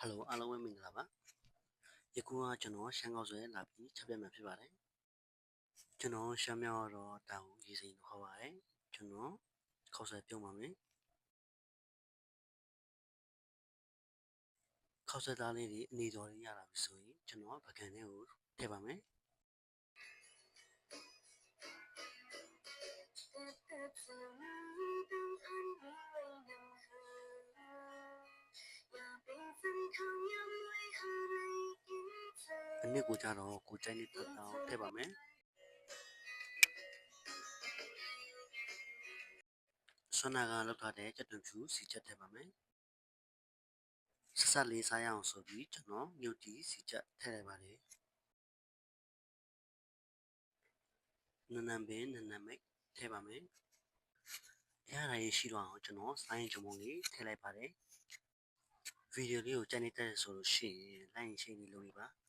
ဟယ်လိုအားလုံးပဲမင်္ဂလာပါယခုကကျွန်တော်ရှမ်းကောက်ဆွဲလာပြီးချက်ပြမှာဖြစ်ပါတယ်ကျွန်တော်ရှမ်းမြောက်တော့တောင်ရေးစိန်ခေါ်ပါတယ်ကျွန်တော်ခောက်ဆွဲပြုံးပါမယ်ခောက်ဆွဲသားလေးတွေအနေတော်လေးရလာပြီဆိုရင်ကျွန်တော်ပကံလေးကိုထည့်ပါမယ် အနစ်ကိုကြတော့ကိုကြိုက်နေတဲ့တောင်ထည့်ပါမယ်ဆွမ်းနာကလောက်ထားတဲ့ကြက်သွန်ဖြူစီချက်ထည့်ပါမယ်ဆက်ဆက်လေးစားရအောင်ဆိုပြီးကျွန်တော်မြုပ်တီစီချက်ထည့်လိုက်ပါတယ်နနံပင်နနံမိတ်ထည့်ပါမယ်အရာရရှိတော့အောင်ကျွန်တော်စိုင်းကြုံမုံလေးထည့်လိုက်ပါတယ်ဗီဒီယိုလေးကိုကြိုက်နေတဲ့ဆိုလို့ရှိရင် like ရှင်းနေလို့ပါ